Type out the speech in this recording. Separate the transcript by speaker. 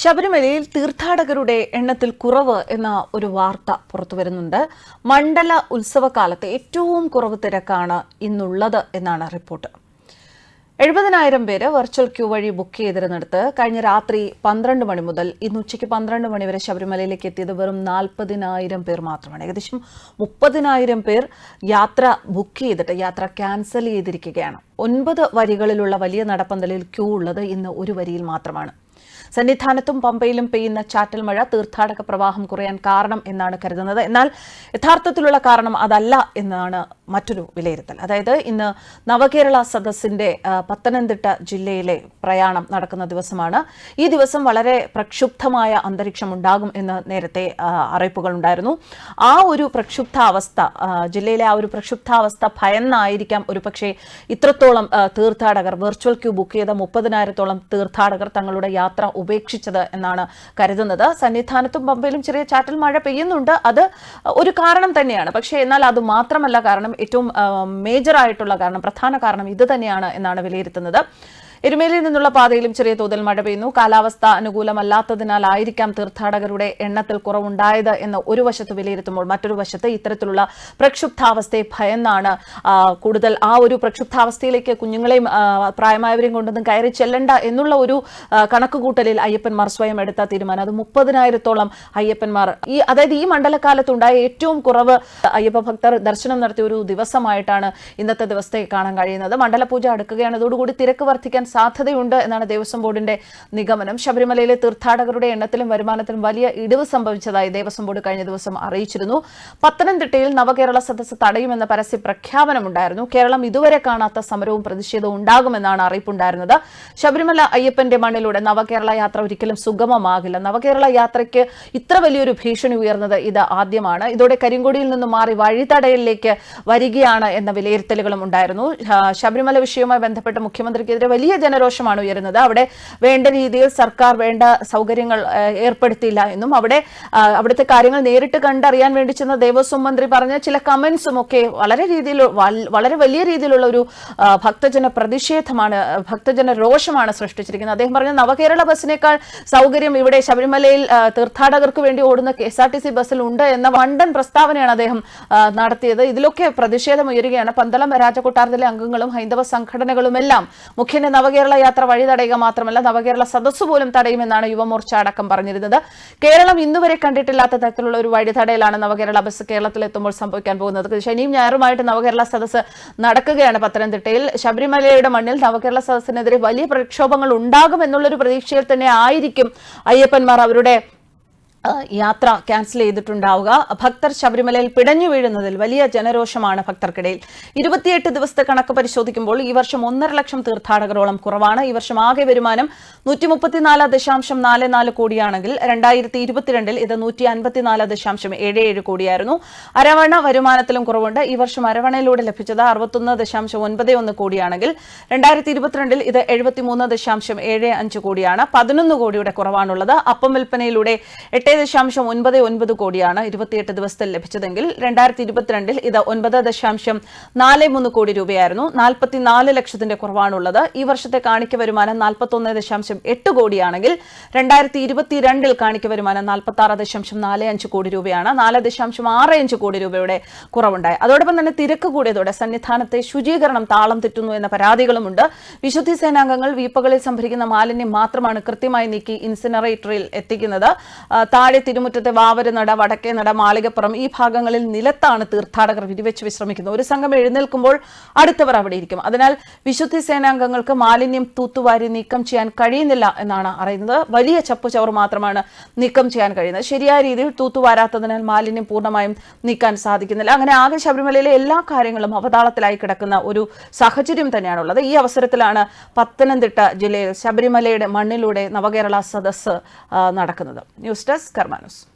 Speaker 1: ശബരിമലയിൽ തീർത്ഥാടകരുടെ എണ്ണത്തിൽ കുറവ് എന്ന ഒരു വാർത്ത പുറത്തു വരുന്നുണ്ട്. മണ്ഡല ഉത്സവകാലത്ത് ഏറ്റവും കുറവ് തിരക്കാണ് ഇന്നുള്ളത് എന്നാണ് റിപ്പോർട്ട്. എഴുപതിനായിരം പേര് വെർച്വൽ ക്യൂ വഴി ബുക്ക് ചെയ്തിരുന്നിടത്ത് കഴിഞ്ഞ രാത്രി പന്ത്രണ്ട് മണി മുതൽ ഇന്ന് ഉച്ചയ്ക്ക് പന്ത്രണ്ട് മണി വരെ ശബരിമലയിലേക്ക് എത്തിയത് വെറും നാൽപ്പതിനായിരം പേർ മാത്രമാണ്. ഏകദേശം മുപ്പതിനായിരം പേർ യാത്ര ബുക്ക് ചെയ്തിട്ട് യാത്ര ക്യാൻസൽ ചെയ്തിരിക്കുകയാണ്. ഒൻപത് വരികളിലുള്ള വലിയ നടപ്പന്തലിൽ ക്യൂ ഉള്ളത് ഇന്ന് ഒരു വരിയിൽ മാത്രമാണ്. സന്നിധാനത്തും പമ്പയിലും പെയ്യുന്ന ചാറ്റൽ മഴ തീർത്ഥാടക പ്രവാഹം കുറയാൻ കാരണം എന്നാണ് കരുതുന്നത്. എന്നാൽ യഥാർത്ഥത്തിലുള്ള കാരണം അതല്ല എന്നാണ് മറ്റൊരു വിലയിരുത്തൽ. അതായത് ഇന്ന് നവകേരള സദസ്സിന്റെ പത്തനംതിട്ട ജില്ലയിലെ പ്രയാണം നടക്കുന്ന ദിവസമാണ്. ഈ ദിവസം വളരെ പ്രക്ഷുബ്ധമായ അന്തരീക്ഷം ഉണ്ടാകും എന്ന് നേരത്തെ അറിയിപ്പുകൾ ഉണ്ടായിരുന്നു. ആ ഒരു പ്രക്ഷുബ്ധാവസ്ഥ ജില്ലയിലെ ആ ഒരു പ്രക്ഷുബ്ധാവസ്ഥ ഭയന്നായിരിക്കാം ഒരു പക്ഷേ ഇത്രത്തോളം തീർത്ഥാടകർ വെർച്വൽ ക്യൂ ബുക്ക് ചെയ്ത മുപ്പതിനായിരത്തോളം തീർത്ഥാടകർ തങ്ങളുടെ യാത്ര ഉപേക്ഷിച്ചത് എന്നാണ് കരുതുന്നത്. സന്നിധാനത്തും പമ്പയിലും ചെറിയ ചാറ്റൽ മഴ പെയ്യുന്നുണ്ട്. അത് ഒരു കാരണം തന്നെയാണ്. പക്ഷേ എന്നാൽ അത് മാത്രമല്ല കാരണം ഏറ്റവും മേജറായിട്ടുള്ള കാരണം പ്രധാന കാരണം ഇത് തന്നെയാണ് എന്നാണ് വിലയിരുത്തുന്നത്. എരുമേലിയിൽ നിന്നുള്ള പാതയിലും ചെറിയ തോതിൽ മഴ പെയ്യുന്നു. കാലാവസ്ഥ അനുകൂലമല്ലാത്തതിനാലായിരിക്കാം തീർത്ഥാടകരുടെ എണ്ണത്തിൽ കുറവുണ്ടായത് എന്ന് ഒരു വശത്ത് വിലയിരുത്തുമ്പോൾ മറ്റൊരു വശത്ത് ഇത്തരത്തിലുള്ള പ്രക്ഷുബ്ധാവസ്ഥയെ ഭയന്നാണ് കൂടുതൽ ആ ഒരു പ്രക്ഷുബ്ധാവസ്ഥയിലേക്ക് കുഞ്ഞുങ്ങളെയും പ്രായമായവരെയും കൊണ്ടൊന്നും കയറി ചെല്ലണ്ട എന്നുള്ള ഒരു കണക്കുകൂട്ടലിൽ അയ്യപ്പന്മാർ സ്വയം എടുത്ത തീരുമാനം. അത് മുപ്പതിനായിരത്തോളം അയ്യപ്പന്മാർ. ഈ അതായത് ഈ മണ്ഡലകാലത്തുണ്ടായ ഏറ്റവും കുറവ് അയ്യപ്പ ഭക്തർ ദർശനം നടത്തിയ ഒരു ദിവസമായിട്ടാണ് ഇന്നത്തെ ദിവസത്തെ കാണാൻ കഴിയുന്നത്. മണ്ഡലപൂജ അടുക്കുകയാണ്. ഇതോടുകൂടി തിരക്ക് വർദ്ധിക്കാൻ സാധ്യതയുണ്ട് എന്നാണ് ദേവസ്വം ബോർഡിന്റെ നിഗമനം. ശബരിമലയിലെ തീർത്ഥാടകരുടെ എണ്ണത്തിലും വരുമാനത്തിലും വലിയ ഇടിവ് സംഭവിച്ചതായി ദേവസ്വം ബോർഡ് കഴിഞ്ഞ ദിവസം അറിയിച്ചിരുന്നു. പത്തനംതിട്ടയിൽ നവകേരള സദസ്സ് തടയുമെന്ന പരസ്യ പ്രഖ്യാപനമുണ്ടായിരുന്നു. കേരളം ഇതുവരെ കാണാത്ത സമരവും പ്രതിഷേധവും ഉണ്ടാകുമെന്നാണ് അറിയിപ്പുണ്ടായിരുന്നത്. ശബരിമല അയ്യപ്പന്റെ മണ്ണിലൂടെ നവകേരള യാത്ര ഒരിക്കലും സുഗമമാകില്ല. നവകേരള യാത്രയ്ക്ക് ഇത്ര വലിയൊരു ഭീഷണി ഉയർന്നത് ഇത് ആദ്യമാണ്. ഇതോടെ കരിങ്കൊടിയിൽ നിന്ന് മാറി വഴിതടയലിലേക്ക് വരികയാണ് എന്ന വിലയിരുത്തലുകളും ഉണ്ടായിരുന്നു. ശബരിമല വിഷയവുമായി ബന്ധപ്പെട്ട് മുഖ്യമന്ത്രിക്കെതിരെ വലിയ ജനരോഷമാണ് ഉയരുന്നത്. അവിടെ വേണ്ട രീതിയിൽ സർക്കാർ വേണ്ട സൗകര്യങ്ങൾ ഏർപ്പെടുത്തിയില്ല എന്നും അവിടെ അവിടുത്തെ കാര്യങ്ങൾ നേരിട്ട് കണ്ടറിയാൻ വേണ്ടി ചെന്ന ദേവസ്വം മന്ത്രി പറഞ്ഞ ചില കമന്റ്സും ഒക്കെ വളരെ രീതിയിൽ വളരെ വലിയ രീതിയിലുള്ള ഒരു ഭക്തജന പ്രതിഷേധമാണ് ഭക്തജന രോഷമാണ് സൃഷ്ടിച്ചിരിക്കുന്നത്. അദ്ദേഹം പറഞ്ഞ നവകേരള ബസ്സിനേക്കാൾ സൗകര്യം ഇവിടെ ശബരിമലയിൽ തീർത്ഥാടകർക്ക് വേണ്ടി ഓടുന്ന K S R T C ബസ്സിൽ ഉണ്ട് എന്ന വണ്ടൻ പ്രസ്താവനയാണ് അദ്ദേഹം നടത്തിയത്. ഇതിലൊക്കെ പ്രതിഷേധം ഉയരുകയാണ്. പന്തളം രാജകൊട്ടാരത്തിലെ അംഗങ്ങളും ഹൈന്ദവ സംഘടനകളുമെല്ലാം മുഖ്യന്റെ നവകേരള യാത്ര വഴി തടയുക മാത്രമല്ല നവകേരള സദസ്സ് പോലും തടയുമെന്നാണ് യുവമോർച്ച അടക്കം പറഞ്ഞിരുന്നത്. കേരളം ഇന്നുവരെ കണ്ടിട്ടില്ലാത്ത തരത്തിലുള്ള ഒരു വഴി തടയലാണ് നവകേരള ബസ് കേരളത്തിൽ എത്തുമ്പോൾ സംഭവിക്കാൻ പോകുന്നത്. ശനിയും ഞായറുമായിട്ട് നവകേരള സദസ് നടക്കുകയാണ് പത്തനംതിട്ടയിൽ. ശബരിമലയുടെ മണ്ണിൽ നവകേരള സദസ്സിനെതിരെ വലിയ പ്രക്ഷോഭങ്ങൾ ഉണ്ടാകുമെന്നുള്ളൊരു പ്രതീക്ഷയിൽ തന്നെ ആയിരിക്കും അയ്യപ്പന്മാർ അവരുടെ യാത്ര ക്യാൻസൽ ചെയ്തിട്ടുണ്ടാവുക. ഭക്തർ ശബരിമലയിൽ പിടഞ്ഞു വീഴുന്നതിൽ വലിയ ജനരോഷമാണ് ഭക്തർക്കിടയിൽ. ഇരുപത്തിയെട്ട് ദിവസത്തെ കണക്ക് പരിശോധിക്കുമ്പോൾ ഈ വർഷം ഒന്നര ലക്ഷം തീർത്ഥാടകരോളം കുറവാണ്. ഈ വർഷം ആകെ വരുമാനം നൂറ്റി ദശാംശം നാല് നാല് കോടിയാണെങ്കിൽ രണ്ടായിരത്തി ഇരുപത്തിരണ്ടിൽ ഇത് നൂറ്റി അൻപത്തിനാല് ദശാംശം ഏഴ് ഏഴ് കോടിയായിരുന്നു. അരവണ വരുമാനത്തിലും കുറവുണ്ട്. ഈ വർഷം അരവണയിലൂടെ ലഭിച്ചത് അറുപത്തൊന്ന് ദശാംശം ഒൻപത് ഒന്ന് കോടിയാണെങ്കിൽ രണ്ടായിരത്തി ഇരുപത്തിരണ്ടിൽ ഇത് എഴുപത്തിമൂന്ന് ദശാംശം ഏഴ് അഞ്ച് കോടിയാണ്. പതിനൊന്ന് കോടിയുടെ കുറവാണുള്ളത്. അപ്പം വിൽപ്പനയിലൂടെ എട്ട് ദശാംശം ഒൻപത് ഒൻപത് കോടിയാണ് ഇരുപത്തിയെട്ട് ദിവസത്തിൽ ലഭിച്ചതെങ്കിൽ രണ്ടായിരത്തി ഇരുപത്തിരണ്ടിൽ ഇത് ഒൻപത് ദശാംശം നാല് മൂന്ന് കോടി രൂപയായിരുന്നു. നാൽപ്പത്തിനാല് ലക്ഷത്തിന്റെ കുറവാണുള്ളത്. ഈ വർഷത്തെ കാണിക്ക വരുമാനം നാൽപ്പത്തൊന്ന് ദശാംശം എട്ട് കോടിയാണെങ്കിൽ രണ്ടായിരത്തി ഇരുപത്തിരണ്ടിൽ കാണിക്ക വരുമാനം നാൽപ്പത്തി ആറ് ദശാംശം നാല് അഞ്ച് കോടി രൂപയാണ്. നാല് ദശാംശം ആറ് അഞ്ച് കോടി രൂപയുടെ കുറവുണ്ടായി. അതോടൊപ്പം തന്നെ തിരക്ക് കൂടിയതോടെ സന്നിധാനത്തെ ശുചീകരണം താളം തെറ്റുന്നു എന്ന പരാതികളുമുണ്ട്. വിശുദ്ധി സേനാംഗങ്ങൾ വീപ്പകളിൽ സംഭരിക്കുന്ന മാലിന്യം മാത്രമാണ് കൃത്യമായി നീക്കി ഇൻസിനറേറ്ററിൽ എത്തിക്കുന്നത്. താഴെ തിരുമുറ്റത്തെ വാവരനട വടക്കേ നട മാളികപ്പുറം ഈ ഭാഗങ്ങളിൽ നിലത്താണ് തീർത്ഥാടകർ വിരിവെച്ച് വിശ്രമിക്കുന്നത്. ഒരു സംഘം എഴുന്നേൽക്കുമ്പോൾ അടുത്തവർ അവിടെ ഇരിക്കും. അതിനാൽ വിശുദ്ധി സേനാംഗങ്ങൾക്ക് മാലിന്യം തൂത്തുവാരി നീക്കം ചെയ്യാൻ കഴിയുന്നില്ല എന്നാണ് അറിയുന്നത്. വലിയ ചപ്പുചവർ മാത്രമാണ് നീക്കം ചെയ്യാൻ കഴിയുന്നത്. ശരിയായ രീതിയിൽ തൂത്തുവാരാത്തതിനാൽ മാലിന്യം പൂർണമായും നീക്കാൻ സാധിക്കുന്നില്ല. അങ്ങനെ ആകെ ശബരിമലയിലെ എല്ലാ കാര്യങ്ങളും അവതാളത്തിലായി കിടക്കുന്ന ഒരു സാഹചര്യം തന്നെയാണുള്ളത്. ഈ അവസരത്തിലാണ് പത്തനംതിട്ട ജില്ലയിൽ ശബരിമലയുടെ മണ്ണിലൂടെ നവകേരള സദസ്സ് നടക്കുന്നത്. News desk Carmanos.